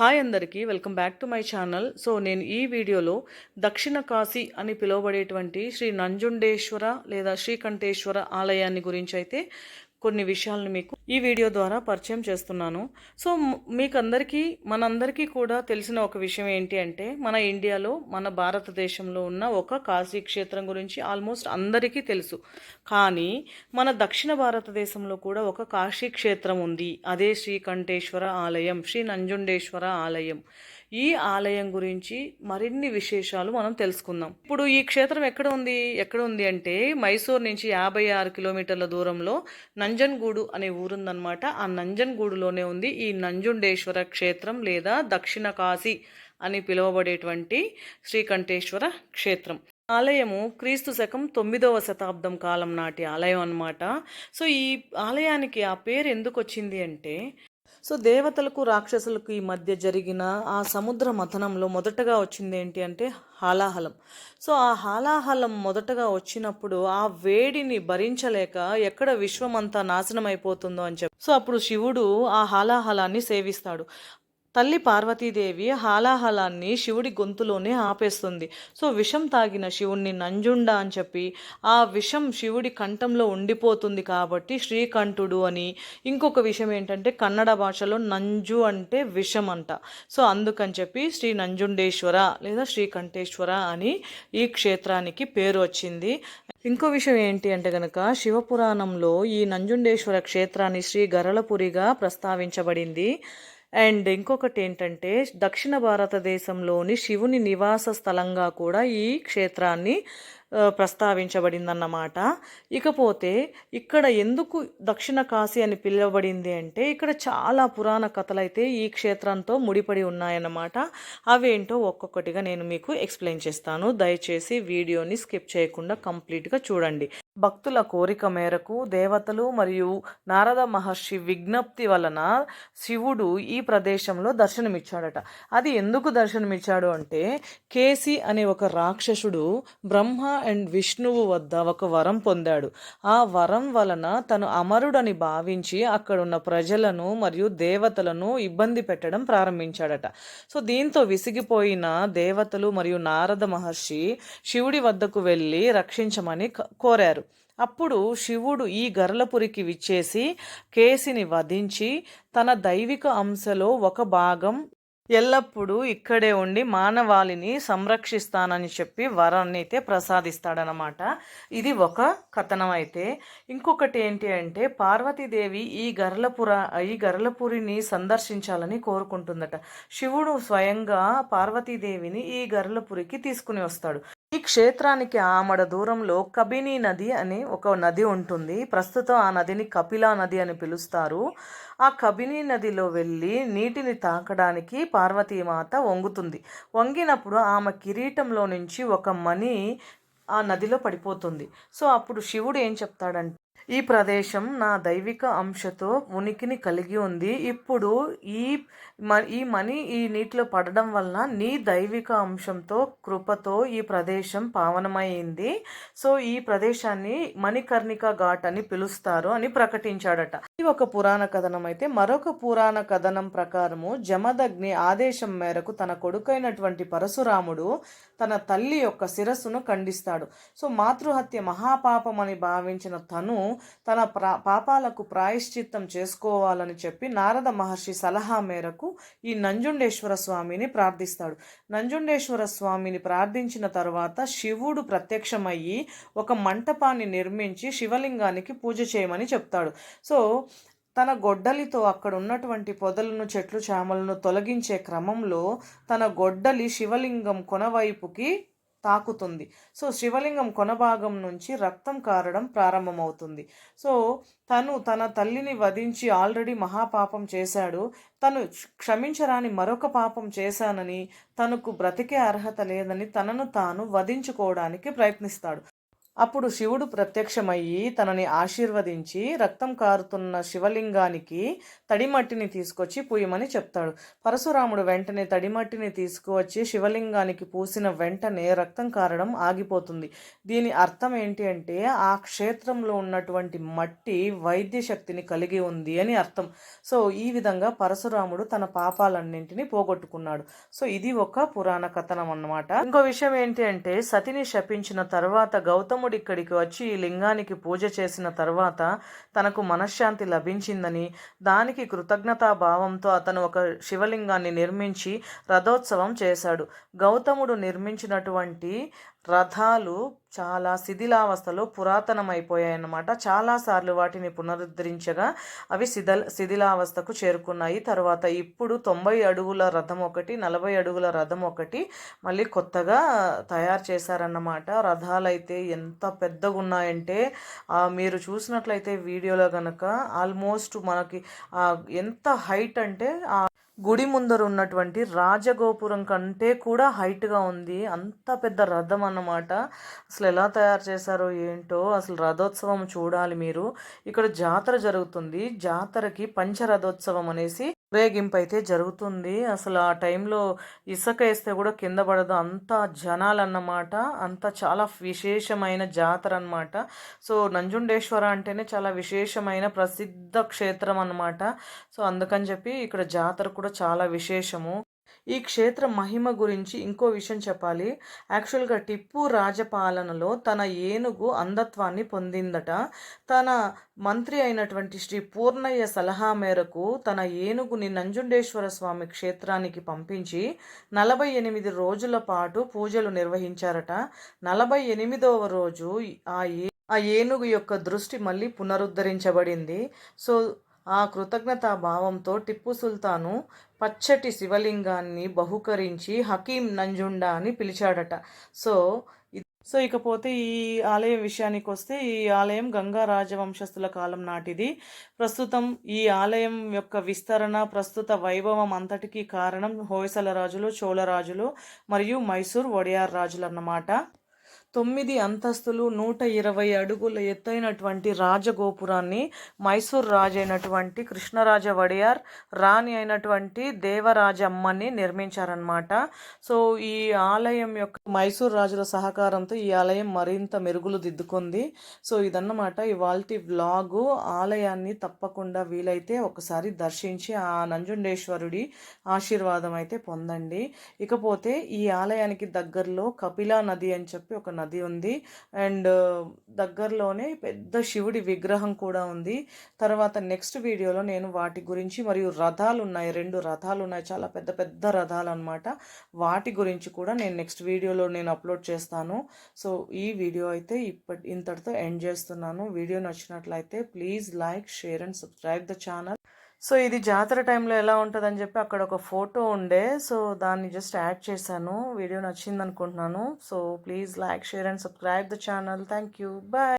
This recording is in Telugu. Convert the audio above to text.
హాయ్ అందరికీ welcome back to my channel. So నేను ఈ వీడియోలో దక్షిణ కాశీ అని పిలువబడేటువంటి శ్రీ నంజుండేశ్వర లేదా శ్రీకంఠేశ్వర ఆలయాన్ని గురించి అయితే కొన్ని విషయాలను మీకు ఈ వీడియో ద్వారా పరిచయం చేస్తున్నాను. సో మ్- మీకందరికీ మనందరికీ కూడా తెలిసిన ఒక విషయం ఏంటి అంటే మన ఇండియాలో మన భారతదేశంలో ఉన్న ఒక కాశీ క్షేత్రం గురించి ఆల్మోస్ట్ అందరికీ తెలుసు. కానీ మన దక్షిణ భారతదేశంలో కూడా ఒక కాశీ క్షేత్రం ఉంది. అదే శ్రీకంఠేశ్వర ఆలయం శ్రీ నంజుండేశ్వర ఆలయం. ఈ ఆలయం గురించి మరిన్ని విశేషాలు మనం తెలుసుకుందాం. ఇప్పుడు ఈ క్షేత్రం ఎక్కడ ఉంది? ఎక్కడ ఉంది అంటే మైసూర్ నుంచి యాభై ఆరు కిలోమీటర్ల దూరంలో నంజన్గూడు అనే ఊరుందనమాట ఆ నంజన్గూడులోనే ఉంది ఈ నంజుండేశ్వర క్షేత్రం లేదా దక్షిణ కాశీ అని పిలువబడేటువంటి శ్రీకంఠేశ్వర క్షేత్రం. ఆలయము క్రీస్తు శకం తొమ్మిదవ శతాబ్దం కాలం నాటి ఆలయం అనమాట సో ఈ ఆలయానికి ఆ పేరు ఎందుకు వచ్చింది అంటే సో దేవతలకు రాక్షసులకు ఈ మధ్య జరిగిన ఆ సముద్ర మథనంలో మొదటగా వచ్చింది ఏంటి అంటే హాలాహలం. సో ఆ హాలాహలం మొదటగా వచ్చినప్పుడు ఆ వేడిని భరించలేక ఎక్కడ విశ్వమంతా నాశనం అయిపోతుందో అని చెప్పి. సో అప్పుడు శివుడు ఆ హాలాహలాన్ని సేవిస్తాడు. తల్లి పార్వతీదేవి హాలాహలాన్ని శివుడి గొంతులోనే ఆపేస్తుంది. సో విషం తాగిన శివుణ్ణి నంజుండ అని చెప్పి ఆ విషం శివుడి కంఠంలో ఉండిపోతుంది కాబట్టి శ్రీకంఠుడు అని ఇంకొక విషయం ఏంటంటే కన్నడ భాషలో నంజు అంటే విషం అంట. సో అందుకని చెప్పి శ్రీ నంజుండేశ్వర లేదా శ్రీకంఠేశ్వర అని ఈ క్షేత్రానికి పేరు వచ్చింది. ఇంకో విషయం ఏంటి అంటే గనక శివపురాణంలో ఈ నంజుండేశ్వర క్షేత్రాన్ని శ్రీ గరళపురిగా ప్రస్తావించబడింది. అండ్ ఇంకొకటి ఏంటంటే దక్షిణ భారతదేశంలోని శివుని నివాస స్థలంగా కూడా ఈ క్షేత్రాన్ని ప్రస్తావించబడిందన్నమాట. ఇకపోతే ఇక్కడ ఎందుకు దక్షిణ కాశీ అని పిలువబడింది అంటే ఇక్కడ చాలా పురాణ కథలైతే ఈ క్షేత్రంతో ముడిపడి ఉన్నాయన్నమాట. అవేంటో ఒక్కొక్కటిగా నేను మీకు ఎక్స్ప్లెయిన్ చేస్తాను. దయచేసి వీడియోని స్కిప్ చేయకుండా కంప్లీట్గా చూడండి. భక్తుల కోరిక మేరకు దేవతలు మరియు నారద మహర్షి విజ్ఞప్తి వలన శివుడు ఈ ప్రదేశంలో దర్శనమిచ్చాడట. అది ఎందుకు దర్శనమిచ్చాడు అంటే కేసి అనే ఒక రాక్షసుడు బ్రహ్మ అండ్ విష్ణువు వద్ద ఒక వరం పొందాడు. ఆ వరం వలన తను అమరుడని భావించి అక్కడున్న ప్రజలను మరియు దేవతలను ఇబ్బంది పెట్టడం ప్రారంభించాడట. సో దీంతో విసిగిపోయిన దేవతలు మరియు నారద మహర్షి శివుడి వద్దకు వెళ్ళి రక్షించమని కోరారు. అప్పుడు శివుడు ఈ గరళపురికి విచ్చేసి కేసిని వధించి తన దైవిక అంశలో ఒక భాగం ఎల్లప్పుడూ ఇక్కడే ఉండి మానవాళిని సంరక్షిస్తానని చెప్పి వరాన్ని అయితే ప్రసాదిస్తాడనమాట ఇది ఒక కథనం అయితే. ఇంకొకటి ఏంటి అంటే పార్వతీదేవి ఈ గరళపుర ఈ గరలపురిని సందర్శించాలని కోరుకుంటుందట. శివుడు స్వయంగా పార్వతీదేవిని ఈ గరళపురికి తీసుకుని వస్తాడు. ఈ క్షేత్రానికి ఆమడ దూరంలో కబిని నది అని ఒక నది ఉంటుంది. ప్రస్తుతం ఆ నదిని కపిలా నది అని పిలుస్తారు. ఆ కబిని నదిలో వెళ్ళి నీటిని తాకడానికి పార్వతీమాత వంగుతుంది. వంగినప్పుడు ఆమె కిరీటంలో నుంచి ఒక మణి ఆ నదిలో పడిపోతుంది. సో అప్పుడు శివుడు ఏం చెప్తాడంటే ఈ ప్రదేశం నా దైవిక అంశతో ఉనికిని కలిగి ఉంది. ఇప్పుడు ఈ మ ఈ మణి ఈ నీటిలో పడడం వలన నీ దైవిక అంశంతో కృపతో ఈ ప్రదేశం పావనమైంది. సో ఈ ప్రదేశాన్ని మణికర్ణిక ఘాట్ అని పిలుస్తారు అని ప్రకటించాడట. ఇది ఒక పురాణ కథనం అయితే మరొక పురాణ కథనం ప్రకారము జమదగ్ని ఆదేశం మేరకు తన కొడుకైనటువంటి పరశురాముడు తన తల్లి యొక్క శిరస్సును ఖండిస్తాడు. సో మాతృహత్య మహాపాపం అని భావించిన తను తన ప్రా పాపాలకు ప్రాయశ్చిత్తం చేసుకోవాలని చెప్పి నారద మహర్షి సలహా మేరకు ఈ నంజుండేశ్వర స్వామిని ప్రార్థిస్తాడు. నంజుండేశ్వర స్వామిని ప్రార్థించిన తర్వాత శివుడు ప్రత్యక్షమయ్యి ఒక మంటపాన్ని నిర్మించి శివలింగానికి పూజ చేయమని చెప్తాడు. సో తన గొడ్డలితో అక్కడ ఉన్నటువంటి పొదలను చెట్లు చామలను తొలగించే క్రమంలో తన గొడ్డలి శివలింగం కొనవైపుకి తాకుతుంది. సో శివలింగం కొనభాగం నుంచి రక్తం కారడం ప్రారంభమవుతుంది. సో తను తన తల్లిని వధించి ఆల్రెడీ మహాపాపం చేశాడు. తను క్షమించరాని మరొక పాపం చేశానని తనకు బ్రతికే అర్హత లేదని తనను తాను వధించుకోవడానికి ప్రయత్నిస్తాడు. అప్పుడు శివుడు ప్రత్యక్షమయ్యి తనని ఆశీర్వదించి రక్తం కారుతున్న శివలింగానికి తడిమట్టిని తీసుకొచ్చి పూయమని చెప్తాడు. పరశురాముడు వెంటనే తడిమట్టిని తీసుకువచ్చి శివలింగానికి పూసిన వెంటనే రక్తం కారడం ఆగిపోతుంది. దీని అర్థం ఏంటి అంటే ఆ క్షేత్రంలో ఉన్నటువంటి మట్టి వైద్య శక్తిని కలిగి ఉంది అని అర్థం. సో ఈ విధంగా పరశురాముడు తన పాపాలన్నింటినీ పోగొట్టుకున్నాడు. సో ఇది ఒక పురాణ కథనం అన్నమాట. ఇంకో విషయం ఏంటి అంటే సతిని శపించిన తర్వాత గౌతమ్ గౌతముడు ఇక్కడికి వచ్చి ఈ లింగానికి పూజ చేసిన తర్వాత తనకు మనశ్శాంతి లభించిందని దానికి కృతజ్ఞతా భావంతో అతను ఒక శివలింగాన్ని నిర్మించి రథోత్సవం చేశాడు. గౌతముడు నిర్మించినటువంటి రథాలు చాలా శిథిలావస్థలో పురాతనమైపోయాయన్నమాట. చాలాసార్లు వాటిని పునరుద్ధరించగా అవి శిథిల శిథిలావస్థకు చేరుకున్నాయి. తర్వాత ఇప్పుడు తొంభై అడుగుల రథం ఒకటి నలభై అడుగుల రథం ఒకటి మళ్ళీ కొత్తగా తయారు చేశారన్నమాట. రథాలైతే ఎంత పెద్దగా ఉన్నాయంటే మీరు చూసినట్లయితే వీడియోలో కనుక ఆల్మోస్ట్ మనకి ఎంత హైట్ అంటే గుడి ముందర ఉన్నటువంటి రాజగోపురం కంటే కూడా హైట్గా ఉంది. అంత పెద్ద రథం అన్నమాట. అసలు ఎలా తయారు చేశారో ఏంటో అసలు రథోత్సవం చూడాలి మీరు. ఇక్కడ జాతర జరుగుతుంది. జాతరకి పంచరథోత్సవం అనేసి ఊరేగింపు అయితే జరుగుతుంది. అసలు ఆ టైంలో ఇసుక వేస్తే కూడా కింద పడదు. అంత జనాలు అన్నమాట అంత చాలా విశేషమైన జాతర అనమాట సో నంజుండేశ్వర అంటేనే చాలా విశేషమైన ప్రసిద్ధ క్షేత్రం అనమాట సో అందుకని చెప్పి ఇక్కడ జాతర కూడా చాలా విశేషము. ఈ క్షేత్ర మహిమ గురించి ఇంకో విషయం చెప్పాలి. యాక్చువల్గా టిప్పు రాజపాలనలో తన ఏనుగు అంధత్వాన్ని పొందిందట. తన మంత్రి అయినటువంటి శ్రీ పూర్ణయ్య సలహా మేరకు తన ఏనుగుని నంజుండేశ్వర స్వామి క్షేత్రానికి పంపించి నలభై ఎనిమిది రోజుల పాటు పూజలు నిర్వహించారట. నలభై ఎనిమిదవ రోజు ఆ ఏ ఆ ఏనుగు యొక్క దృష్టి మళ్ళీ పునరుద్ధరించబడింది. సో ఆ కృతజ్ఞతా భావంతో టిప్పు సుల్తాను పచ్చటి శివలింగాన్ని బహుకరించి హకీం నంజుండా అని పిలిచాడట. సో సో ఇకపోతే ఈ ఆలయం విషయానికి వస్తే ఈ ఆలయం గంగా రాజవంశస్థుల కాలం నాటిది. ప్రస్తుతం ఈ ఆలయం యొక్క విస్తరణ ప్రస్తుత వైభవం అంతటికీ కారణం హోయసల రాజులు చోళరాజులు మరియు మైసూర్ వడియార్ రాజులు అన్నమాట తొమ్మిది అంతస్తులు నూట ఇరవై అడుగుల ఎత్తైనటువంటి రాజగోపురాన్ని మైసూర్ రాజు అయినటువంటి కృష్ణరాజ వడియార్ రాణి అయినటువంటి దేవరాజమ్మని నిర్మించారనమాట సో ఈ ఆలయం యొక్క మైసూర్ రాజుల సహకారంతో ఈ ఆలయం మరింత మెరుగులు దిద్దుకుంది. సో ఇదన్నమాట ఇవాల్టి వ్లాగు. ఆలయాన్ని తప్పకుండా వీలైతే ఒకసారి దర్శించి ఆ నంజుండేశ్వరుడి ఆశీర్వాదం అయితే పొందండి. ఇకపోతే ఈ ఆలయానికి దగ్గరలో కపిలా నది అని చెప్పి ఒక నది ఉంది. అండ్ దగ్గరలోనే పెద్ద శివుడి విగ్రహం కూడా ఉంది. తర్వాత నెక్స్ట్ వీడియోలో నేను వాటి గురించి మరియు రథాలు ఉన్నాయి. రెండు రథాలు ఉన్నాయి. చాలా పెద్ద పెద్ద రథాలు అనమాట వాటి గురించి కూడా నేను నెక్స్ట్ వీడియోలో నేను అప్లోడ్ చేస్తాను. సో ఈ వీడియో అయితే ఇప్పటి ఇంతటితో ఎండ్ చేస్తున్నాను. వీడియో నచ్చినట్లయితే please like share and subscribe the channel. So ఇది జాతర టైంలో ఎలా ఉంటుందని చెప్పి అక్కడ ఒక ఫోటో ఉండే. సో దాన్ని జస్ట్ యాడ్ చేశాను. వీడియో నచ్చింది అనుకుంటున్నాను so please like share and subscribe the channel thank you bye